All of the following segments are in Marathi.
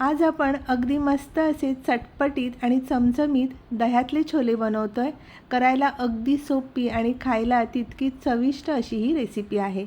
आज आपण अगदी मस्त असे चटपटीत आणि चमचमीत दह्यातले छोले बनवतो आहे करायला अगदी सोपी आणि खायला तितकी चविष्ट अशी ही रेसिपी आहे.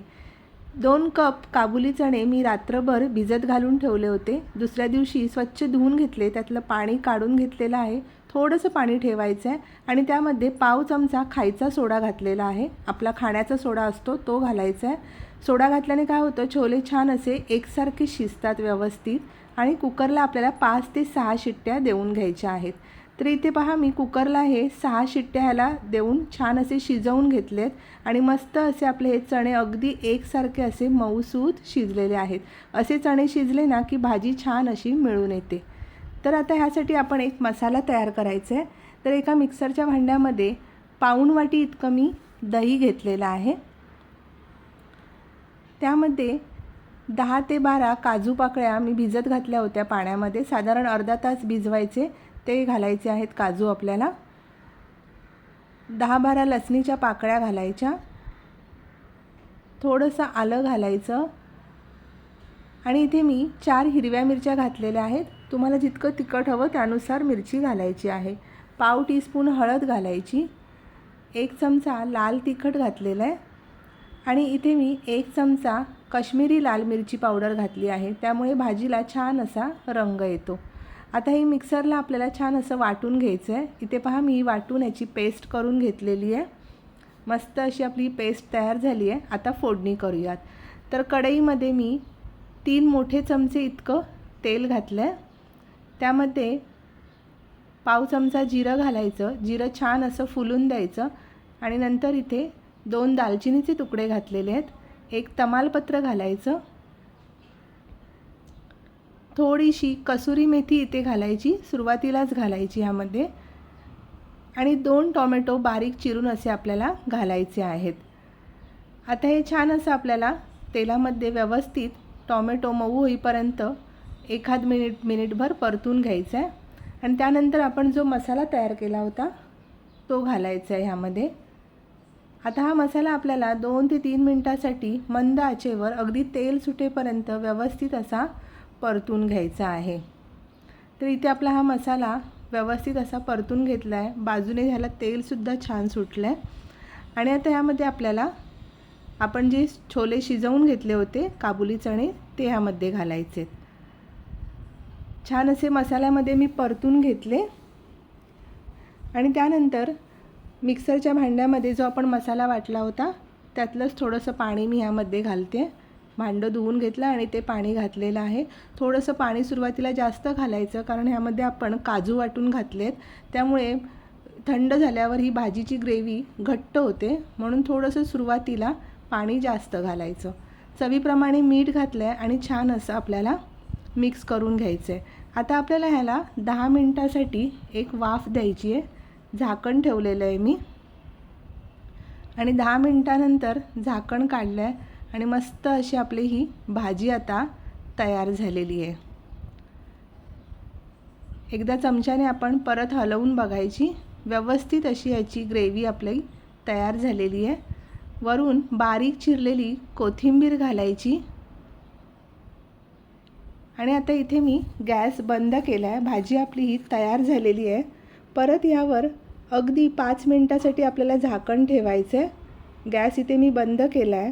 दोन कप काबुली चणे मी रात्रभर भिजत घालून ठेवले होते. दुसऱ्या दिवशी स्वच्छ धुवून घेतले. त्यातलं पाणी काढून घेतलेलं आहे. थोडंसं पाणी ठेवायचं आहे आणि त्यामध्ये पाव चमचा खायचा सोडा घातलेला आहे. आपला खाण्याचा सोडा असतो तो घालायचा आहे सोडा घातल्याने काय होतं? छोले छान असे एकसारखे शिजतात व्यवस्थित आणि कुकरला आपल्याला पाच ते सहा शिट्ट्या देऊन घ्यायच्या आहेत. तर इथे पहा मी कुकरला हे सहा शिट्ट्या ह्याला देऊन छान असे शिजवून घेतलेत आणि मस्त असे आपले हे चणे अगदी एकसारखे असे मऊसूत शिजलेले आहेत. असे चणे शिजले ना की भाजी छान अशी मिळून येते. तर आता ह्यासाठी आपण एक मसाला तयार करायचा आहे. तर एका मिक्सरच्या भांड्यामध्ये पाऊण वाटी इतकं मी दही घेतलेलं आहे. त्यामध्ये दहा ते बारा काजू पाकळ्या मी भिजत घातल्या होत्या पाण्यामध्ये. साधारण अर्धा तास भिजवायचे. ते घालायचे आहेत काजू आपल्याला. दहा बारा लसणीच्या पाकळ्या घालायच्या. थोडंसं आलं घालायचं. आणि इथे मी चार हिरव्या मिरच्या घातलेल्या आहेत. तुम्हाला जितकं तिखट हवं त्यानुसार मिरची घालायची आहे. पाव टीस्पून हळद घालायची. एक चमचा लाल तिखट घातलेला आहे. आणि इथे मी एक चमचा कश्मीरी लाल मिरची पावडर घातली आहे. त्यामुळे भाजीला छान असा रंग येतो. आता ही मिक्सरला आपल्याला छान असं वाटून घ्यायचं आहे इथे पहा मी वाटून याची पेस्ट करून घेतलेली आहे. मस्त अशी आपली पेस्ट तयार झाली आहे. आता फोडणी करूयात. तर कढईमध्ये मी तीन मोठे चमचे इतकं तेल घातलं आहे त्यामध्ये पाव चमचा जिरं घालायचं. जिरं छान असं फुलून द्यायचं. आणि नंतर इथे दोन दालचिनीचे तुकडे घातलेले आहेत. एक तमालपत्र घालायचं. थोडीशी कसुरी मेथी इथे घालायची सुरुवातीलाच घालायची ह्यामध्ये. आणि दोन टॉमॅटो बारीक चिरून असे आपल्याला घालायचे आहेत. आता हे छान असं आपल्याला तेलामध्ये व्यवस्थित टॉमॅटो मऊ होईपर्यंत एखाद मिनिट मिनिटभर परतून घ्यायचं आहे आणि त्यानंतर आपण जो मसाला तयार केला होता तो घालायचा आहे ह्यामध्ये. आता हा मसाला आपल्याला दोन ते तीन मिनटासाठी मंद आचेवर अगदी तेल सुटेपर्यंत व्यवस्थित असा परतून घ्यायचा आहे. तर इथे आपला हा मसाला व्यवस्थित असा परतून घेतला आहे बाजूने ह्याला तेलसुद्धा छान सुटलं आहे आणि आता ह्यामध्ये आपल्याला आपण जे छोले शिजवून घेतले होते काबुली चणे ते ह्यामध्ये घालायचे. छान असे मसाल्यामध्ये मी परतून घेतले. आणि त्यानंतर मिक्सरच्या भांड्यामध्ये जो आपण मसाला वाटला होता त्यातलंच थोडंसं पाणी मी ह्यामध्ये घालते. भांडं धुवून घेतलं आणि ते पाणी घातलेलं आहे. थोडंसं पाणी सुरुवातीला जास्त घालायचं कारण ह्यामध्ये आपण काजू वाटून घातलेत. त्यामुळे थंड झाल्यावर ही भाजीची ग्रेव्ही घट्ट होते. म्हणून थोडंसं सुरुवातीला पाणी जास्त घालायचं. चवीप्रमाणे मीठ घातलं आहे आणि छान असं आपल्याला मिक्स करून घ्यायचं आहे आता आपल्याला ह्याला दहा मिनटासाठी एक वाफ द्यायची आहे. झाकण ठेवलेलं आहे मी. आणि दहा मिनटानंतर झाकण काढलं आहे आणि मस्त अशी आपली ही भाजी आता तयार झालेली आहे. एकदा चमच्याने आपण परत हलवून बघायची व्यवस्थित अशी याची ग्रेव्ही आपली तयार झालेली आहे. वरून बारीक चिरलेली कोथिंबीर घालायची. आणि आता इथे मी गॅस बंद केला आहे भाजी आपली ही तयार झालेली आहे. परत यावर अगदी पाच मिनटासाठी आपल्याला झाकण ठेवायचं आहे गॅस इथे मी बंद केला आहे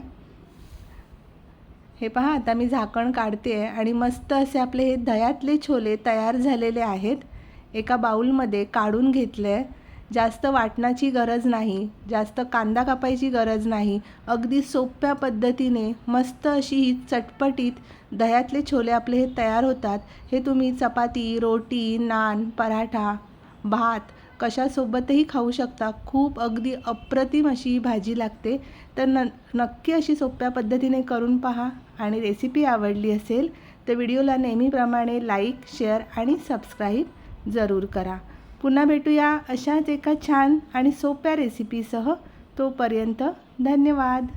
हे पहा आता मी झाकण काढते आहे आणि मस्त असे आपले हे दह्यातले छोले तयार झालेले आहेत. एका बाऊलमध्ये काढून घेतले. आहे जास्त वाटणाची गरज नाही. जास्त कांदा कापायची गरज नाही. अगदी सोप्या पद्धतीने मस्त अशी ही चटपटीत दह्यातले छोले आपले हे तयार होतात. हे तुम्ही चपाती रोटी नान पराठा भात कशासोबतही खाऊ शकता. खूप अगदी अप्रतिम अशी ही भाजी लागते. तर न नक्की अशी सोप्या पद्धतीने करून पहा आणि रेसिपी आवडली असेल तर व्हिडिओला नेहमीप्रमाणे लाईक शेअर आणि सबस्क्राईब जरूर करा. पुन्हा भेटूया अशाच एका छान आणि सोप्या रेसिपीसह तोपर्यंत धन्यवाद.